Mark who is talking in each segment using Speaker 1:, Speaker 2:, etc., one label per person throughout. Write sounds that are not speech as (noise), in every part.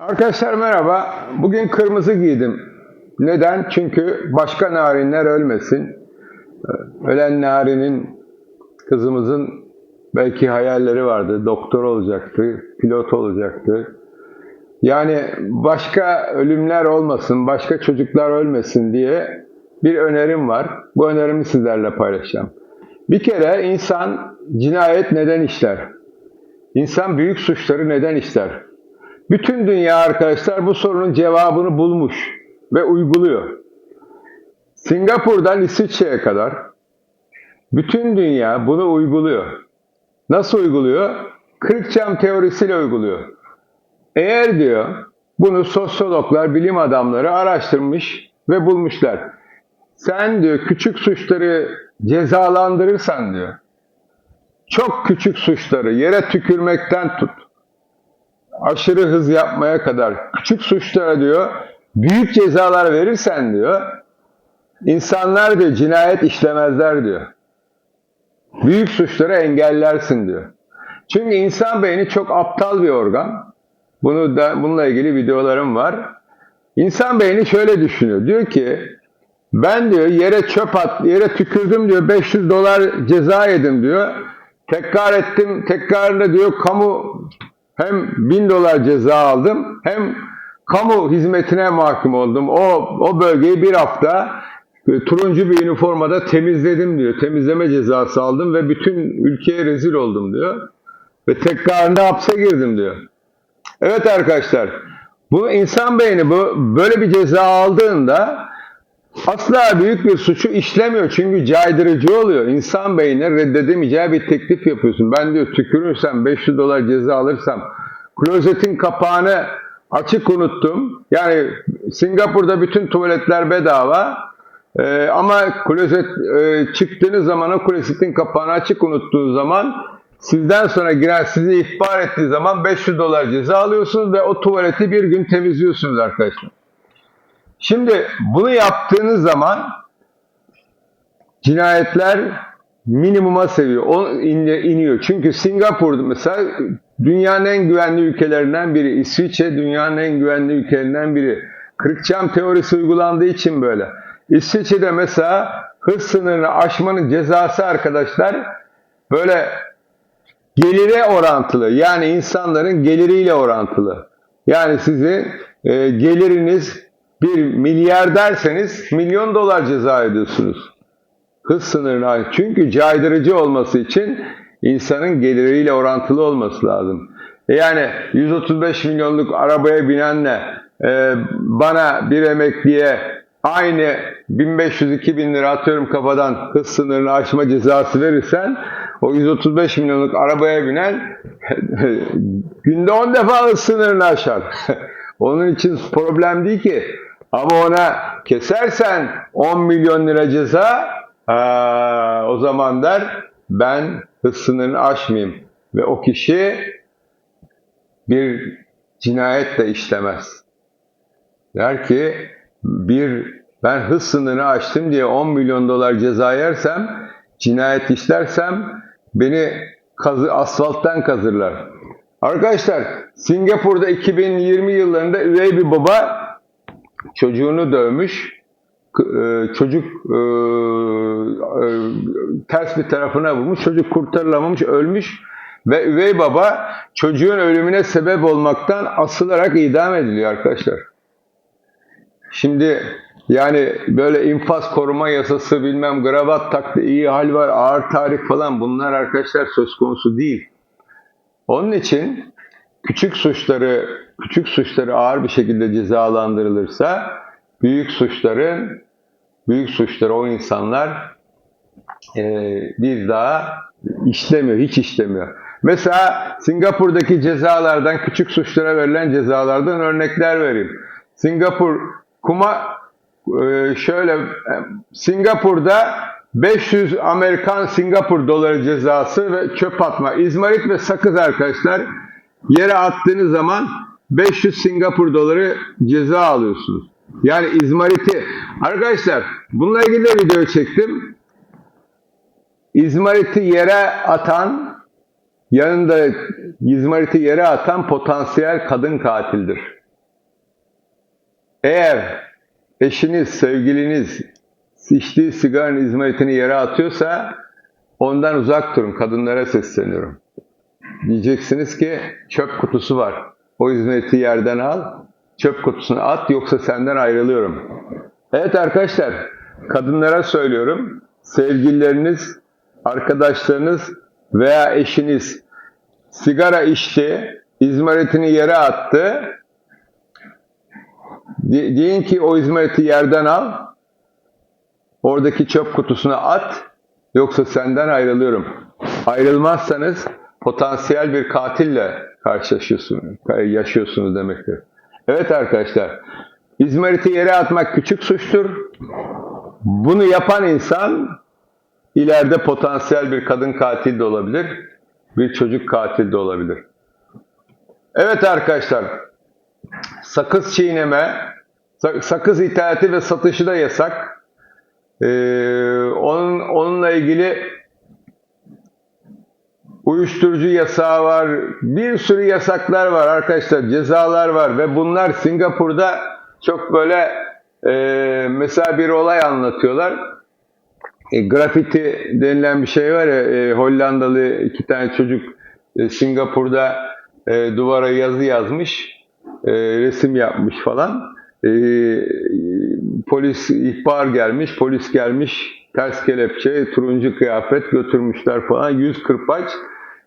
Speaker 1: Arkadaşlar merhaba. Bugün kırmızı giydim. Neden? Çünkü başka narinler ölmesin. Ölen narinin kızımızın belki hayalleri vardı. Doktor olacaktı, pilot olacaktı. Yani başka ölümler olmasın, başka çocuklar ölmesin diye bir önerim var. Bu önerimi sizlerle paylaşacağım. Bir kere insan cinayet neden işler? İnsan büyük suçları neden işler? Bütün dünya arkadaşlar bu sorunun cevabını bulmuş ve uyguluyor. Singapur'dan İsviçre'ye kadar bütün dünya bunu uyguluyor. Nasıl uyguluyor? Kırık cam teorisiyle uyguluyor. Eğer diyor bunu sosyologlar, bilim adamları araştırmış ve bulmuşlar. Sen diyor küçük suçları cezalandırırsan diyor. Çok küçük suçları yere tükürmekten tut aşırı hız yapmaya kadar küçük suçlara diyor büyük cezalar verirsen diyor insanlar diyor cinayet işlemezler diyor. Büyük suçları engellersin diyor. Çünkü insan beyni çok aptal bir organ. Bunu da bununla ilgili videolarım var. İnsan beyni şöyle düşünüyor. Diyor ki ben diyor yere çöp at, yere tükürdüm diyor 500 dolar ceza yedim diyor. Tekrar ettim, tekrarında diyor kamu hem 1000 dolar ceza aldım hem kamu hizmetine mahkum oldum. O, o bölgeyi bir hafta e, turuncu bir üniformada temizledim diyor. Temizleme cezası aldım ve bütün ülkeye rezil oldum diyor. Ve tekrarında hapse girdim diyor. Evet arkadaşlar, bu insan beyni bu böyle bir ceza aldığında asla büyük bir suçu işlemiyor çünkü caydırıcı oluyor. İnsan beynine reddedemeyeceği bir teklif yapıyorsun. Ben diyor tükürürsem 500 dolar ceza alırsam klozetin kapağını açık unuttum. Yani Singapur'da bütün tuvaletler bedava. Ee, ama klozet e, çıktığınız zaman o klozetin kapağını açık unuttuğunuz zaman sizden sonra giren sizi ihbar ettiği zaman 500 dolar ceza alıyorsunuz ve o tuvaleti bir gün temizliyorsunuz arkadaşlar. Şimdi bunu yaptığınız zaman cinayetler minimuma seviyor. O iniyor. Çünkü Singapur mesela dünyanın en güvenli ülkelerinden biri. İsviçre dünyanın en güvenli ülkelerinden biri. Kırıkçam teorisi uygulandığı için böyle. İsviçre'de mesela hız sınırını aşmanın cezası arkadaşlar böyle gelire orantılı. Yani insanların geliriyle orantılı. Yani sizin e, geliriniz bir milyar derseniz milyon dolar ceza ediyorsunuz. Hız sınırına. Çünkü caydırıcı olması için insanın geliriyle orantılı olması lazım. E yani 135 milyonluk arabaya binenle e, bana bir emekliye aynı 1500-2000 lira atıyorum kafadan hız sınırını aşma cezası verirsen o 135 milyonluk arabaya binen (laughs) günde 10 defa hız sınırını aşar. (laughs) Onun için problem değil ki. Ama ona kesersen 10 milyon lira ceza ha, o zaman der ben hız sınırını aşmayayım. Ve o kişi bir cinayet de işlemez. Der ki bir ben hız sınırını aştım diye 10 milyon dolar ceza yersem, cinayet işlersem beni kazı, asfalttan kazırlar. Arkadaşlar Singapur'da 2020 yıllarında üvey bir baba çocuğunu dövmüş. e, Çocuk e, e, ters bir tarafına vurmuş. Çocuk kurtarılamamış, ölmüş. Ve üvey baba çocuğun ölümüne sebep olmaktan asılarak idam ediliyor arkadaşlar. Şimdi yani böyle infaz koruma yasası bilmem gravat taktı iyi hal var ağır tarih falan bunlar arkadaşlar söz konusu değil. Onun için küçük suçları küçük suçları ağır bir şekilde cezalandırılırsa büyük suçların büyük suçları o insanlar e, bir daha işlemiyor, hiç işlemiyor. Mesela Singapur'daki cezalardan, küçük suçlara verilen cezalardan örnekler vereyim. Singapur kuma e, şöyle e, Singapur'da 500 Amerikan Singapur doları cezası ve çöp atma. İzmarit ve sakız arkadaşlar yere attığınız zaman 500 Singapur doları ceza alıyorsunuz. Yani izmariti. Arkadaşlar bununla ilgili de video çektim. İzmariti yere atan, yanında izmariti yere atan potansiyel kadın katildir. Eğer eşiniz, sevgiliniz içtiği sigaranın izmaritini yere atıyorsa ondan uzak durun. Kadınlara sesleniyorum. Diyeceksiniz ki çöp kutusu var. O hizmeti yerden al, çöp kutusuna at yoksa senden ayrılıyorum. Evet arkadaşlar, kadınlara söylüyorum. Sevgilileriniz, arkadaşlarınız veya eşiniz sigara içti, izmaritini yere attı. De- deyin ki o izmariti yerden al, oradaki çöp kutusuna at, yoksa senden ayrılıyorum. Ayrılmazsanız potansiyel bir katille karşılaşıyorsunuz, yaşıyorsunuz demektir. Evet arkadaşlar, İzmariti yere atmak küçük suçtur. Bunu yapan insan ileride potansiyel bir kadın katil de olabilir, bir çocuk katil de olabilir. Evet arkadaşlar, sakız çiğneme, sa- sakız ithalatı ve satışı da yasak. Ee, onun onunla ilgili uyuşturucu yasağı var, bir sürü yasaklar var arkadaşlar, cezalar var ve bunlar Singapur'da çok böyle e, mesela bir olay anlatıyorlar. E, grafiti denilen bir şey var ya, e, Hollandalı iki tane çocuk e, Singapur'da e, duvara yazı yazmış, e, resim yapmış falan. E, polis ihbar gelmiş, polis gelmiş, ters kelepçe, turuncu kıyafet götürmüşler falan, yüz kırpaç.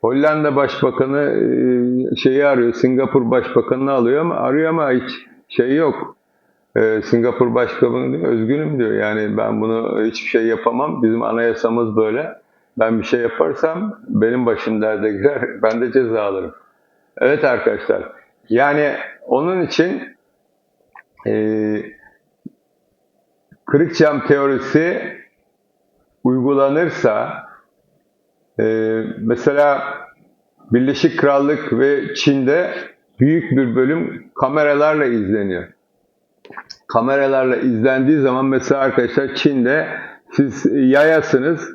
Speaker 1: Hollanda Başbakanı e, şeyi arıyor, Singapur Başbakanını alıyor ama arıyor ama hiç şey yok. E, Singapur Başkanı diyor, özgünüm diyor. Yani ben bunu hiçbir şey yapamam. Bizim anayasamız böyle. Ben bir şey yaparsam benim başım derde (laughs) girer. Ben de ceza alırım. Evet arkadaşlar. Yani onun için e, kırık cam teorisi uygulanırsa mesela Birleşik Krallık ve Çin'de büyük bir bölüm kameralarla izleniyor kameralarla izlendiği zaman mesela arkadaşlar Çin'de siz yayasınız,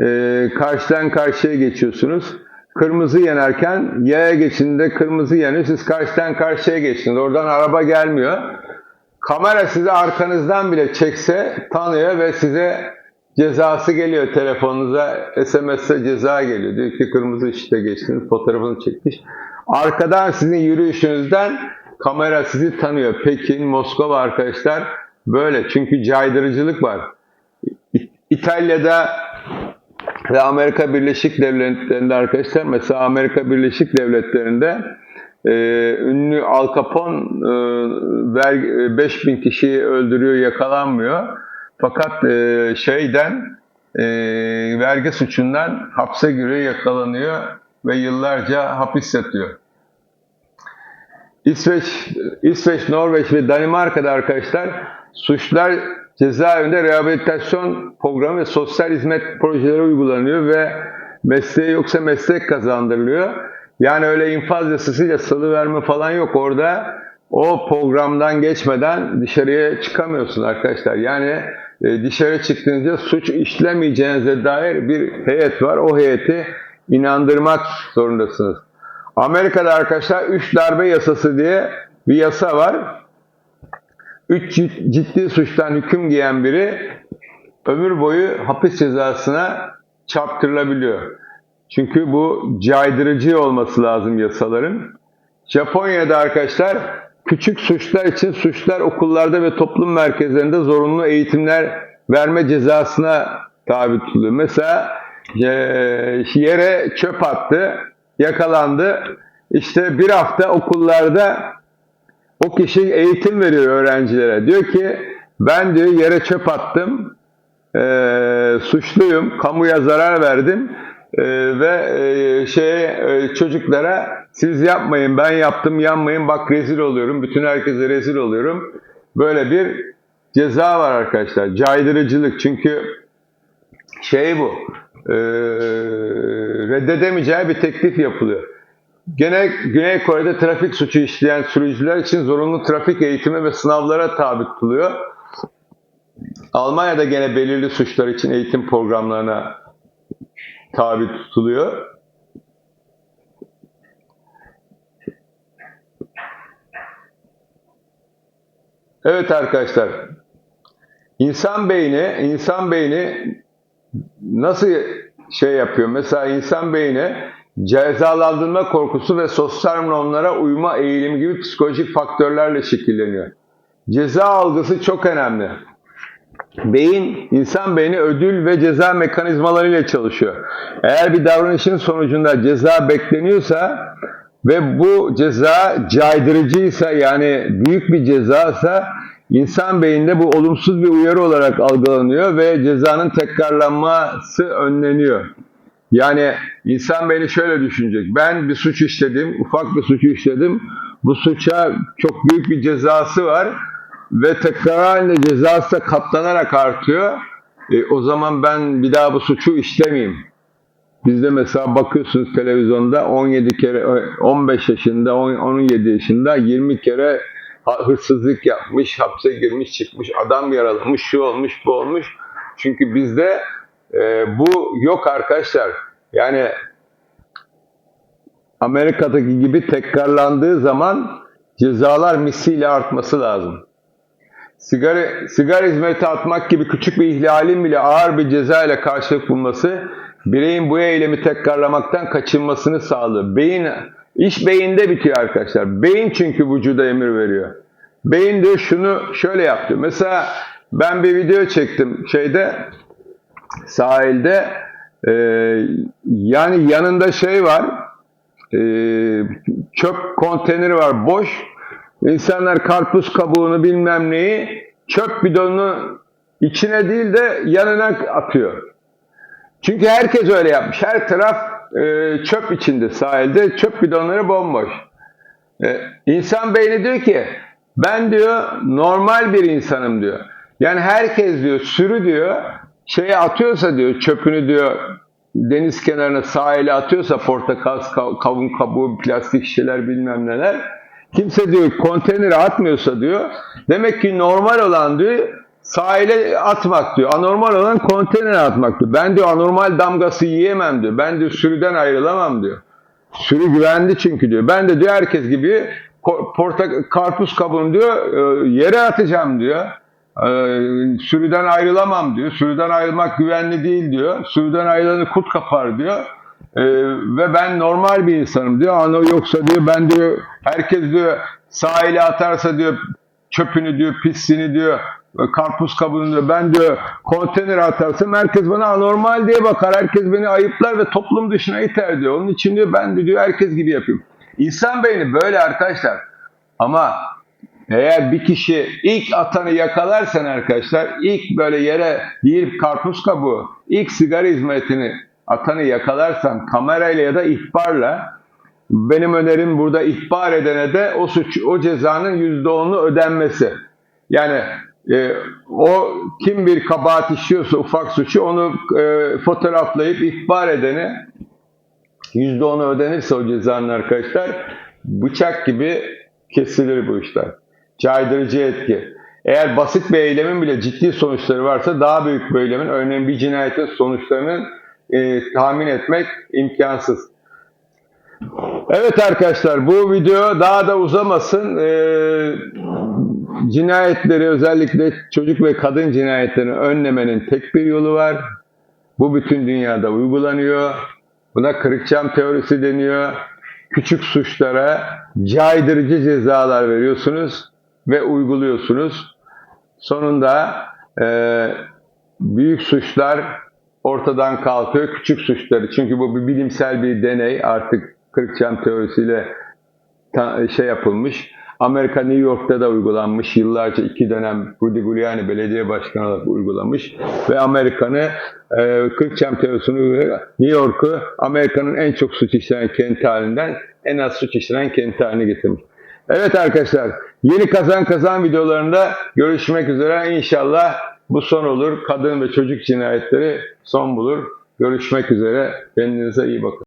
Speaker 1: e, karşıdan karşıya geçiyorsunuz. Kırmızı yanarken yaya geçinde kırmızı yanıyor, siz karşıdan karşıya geçtiniz. Oradan araba gelmiyor. Kamera sizi arkanızdan bile çekse tanıyor ve size cezası geliyor telefonunuza, SMS'e ceza geliyor. Diyor ki kırmızı ışıkta geçtiniz, fotoğrafını çekmiş. Arkadan sizin yürüyüşünüzden kamera sizi tanıyor. Pekin, Moskova arkadaşlar böyle. Çünkü caydırıcılık var. İtalya'da ve Amerika Birleşik Devletleri'nde arkadaşlar mesela Amerika Birleşik Devletleri'nde e, ünlü Al Capone e, ver- 5000 kişiyi öldürüyor, yakalanmıyor. Fakat e, şeyden e, vergi suçundan hapse giriyor, yakalanıyor ve yıllarca hapis yatıyor. İsveç, İsveç, Norveç ve Danimarka'da arkadaşlar suçlar cezaevinde rehabilitasyon programı ve sosyal hizmet projeleri uygulanıyor ve mesleği yoksa meslek kazandırılıyor. Yani öyle infaz yasasıyla salıverme falan yok orada. O programdan geçmeden dışarıya çıkamıyorsun arkadaşlar. Yani dışarı çıktığınızda suç işlemeyeceğinize dair bir heyet var. O heyeti inandırmak zorundasınız. Amerika'da arkadaşlar 3 darbe yasası diye bir yasa var. 3 ciddi suçtan hüküm giyen biri ömür boyu hapis cezasına çarptırılabiliyor. Çünkü bu caydırıcı olması lazım yasaların. Japonya'da arkadaşlar küçük suçlar için suçlar okullarda ve toplum merkezlerinde zorunlu eğitimler verme cezasına tabi tutuluyor. Mesela e, yere çöp attı, yakalandı. İşte bir hafta okullarda o kişi eğitim veriyor öğrencilere. Diyor ki ben diyor yere çöp attım, e, suçluyum, kamuya zarar verdim e, ve e, şey e, çocuklara siz yapmayın ben yaptım yanmayın bak rezil oluyorum, bütün herkese rezil oluyorum. Böyle bir ceza var arkadaşlar, caydırıcılık çünkü şey bu, e, reddedemeyeceği bir teklif yapılıyor. Gene Güney Kore'de trafik suçu işleyen sürücüler için zorunlu trafik eğitimi ve sınavlara tabi tutuluyor. Almanya'da gene belirli suçlar için eğitim programlarına tabi tutuluyor. Evet arkadaşlar. İnsan beyni, insan beyni nasıl şey yapıyor? Mesela insan beyni cezalandırma korkusu ve sosyal normlara uyma eğilimi gibi psikolojik faktörlerle şekilleniyor. Ceza algısı çok önemli. Beyin, insan beyni ödül ve ceza mekanizmalarıyla çalışıyor. Eğer bir davranışın sonucunda ceza bekleniyorsa ve bu ceza caydırıcıysa yani büyük bir cezaysa insan beyninde bu olumsuz bir uyarı olarak algılanıyor ve cezanın tekrarlanması önleniyor. Yani insan beyni şöyle düşünecek. Ben bir suç işledim, ufak bir suçu işledim. Bu suça çok büyük bir cezası var ve tekrar halinde cezası katlanarak artıyor. E, o zaman ben bir daha bu suçu işlemeyeyim. Bizde mesela bakıyorsunuz televizyonda 17 kere 15 yaşında, 10 17 yaşında 20 kere hırsızlık yapmış, hapse girmiş, çıkmış, adam yaralamış, şu olmuş, bu olmuş. Çünkü bizde e, bu yok arkadaşlar. Yani Amerika'daki gibi tekrarlandığı zaman cezalar misliyle artması lazım. Sigara, sigara hizmeti atmak gibi küçük bir ihlalin bile ağır bir ceza ile karşılık bulması bireyin bu eylemi tekrarlamaktan kaçınmasını sağlıyor. Beyin, iş beyinde bitiyor arkadaşlar. Beyin çünkü vücuda emir veriyor. Beyin diyor şunu şöyle yaptı. Mesela ben bir video çektim şeyde sahilde e, yani yanında şey var e, çöp konteyneri var boş. İnsanlar karpuz kabuğunu bilmem neyi çöp bidonunu içine değil de yanına atıyor. Çünkü herkes öyle yapmış. Her taraf e, çöp içinde sahilde. Çöp bidonları bomboş. E, insan beyni diyor ki ben diyor normal bir insanım diyor. Yani herkes diyor sürü diyor şeye atıyorsa diyor çöpünü diyor deniz kenarına sahile atıyorsa portakal, kav- kavun kabuğu, plastik şişeler bilmem neler. Kimse diyor konteynere atmıyorsa diyor. Demek ki normal olan diyor sahile atmak diyor. Anormal olan konteynere atmak diyor. Ben diyor anormal damgası yiyemem diyor. Ben diyor sürüden ayrılamam diyor. Sürü güvendi çünkü diyor. Ben de diyor herkes gibi ko- porta karpuz kabuğunu diyor e, yere atacağım diyor. E, Sürüden ayrılamam diyor. Sürüden ayrılmak güvenli değil diyor. Sürüden ayrılanı kurt kapar diyor. E, ve ben normal bir insanım diyor. Ana yoksa diyor ben diyor herkes diyor sahile atarsa diyor çöpünü diyor pisliğini diyor karpuz kabuğunu diyor ben diyor konteynere atarsam herkes bana anormal diye bakar. Herkes beni ayıplar ve toplum dışına iter diyor. Onun için diyor ben diyor herkes gibi yapıyorum. İnsan beyni böyle arkadaşlar. Ama eğer bir kişi ilk atanı yakalarsan arkadaşlar, ilk böyle yere bir karpuz kabuğu, ilk sigara hizmetini atanı yakalarsan kamerayla ya da ihbarla benim önerim burada ihbar edene de o suç, o cezanın yüzde onu ödenmesi. Yani e, o kim bir kabahat işliyorsa ufak suçu onu e, fotoğraflayıp ihbar edene yüzde onu ödenirse o cezanın arkadaşlar bıçak gibi kesilir bu işler. Caydırıcı etki. Eğer basit bir eylemin bile ciddi sonuçları varsa daha büyük bir eylemin örneğin bir cinayetin sonuçlarını e, tahmin etmek imkansız. Evet arkadaşlar bu video daha da uzamasın. Ee, cinayetleri özellikle çocuk ve kadın cinayetlerini önlemenin tek bir yolu var. Bu bütün dünyada uygulanıyor. Buna kırık cam teorisi deniyor. Küçük suçlara caydırıcı cezalar veriyorsunuz ve uyguluyorsunuz. Sonunda e, büyük suçlar ortadan kalkıyor. Küçük suçları çünkü bu bir bilimsel bir deney artık kırık cam teorisiyle şey yapılmış. Amerika New York'ta da uygulanmış. Yıllarca iki dönem Rudy Giuliani belediye başkanı olarak uygulamış. Ve Amerika'nı e, kırk cam teorisini New York'u Amerika'nın en çok suç işlenen kenti halinden en az suç işlenen kenti haline getirmiş. Evet arkadaşlar yeni kazan kazan videolarında görüşmek üzere. İnşallah bu son olur. Kadın ve çocuk cinayetleri son bulur. Görüşmek üzere. Kendinize iyi bakın.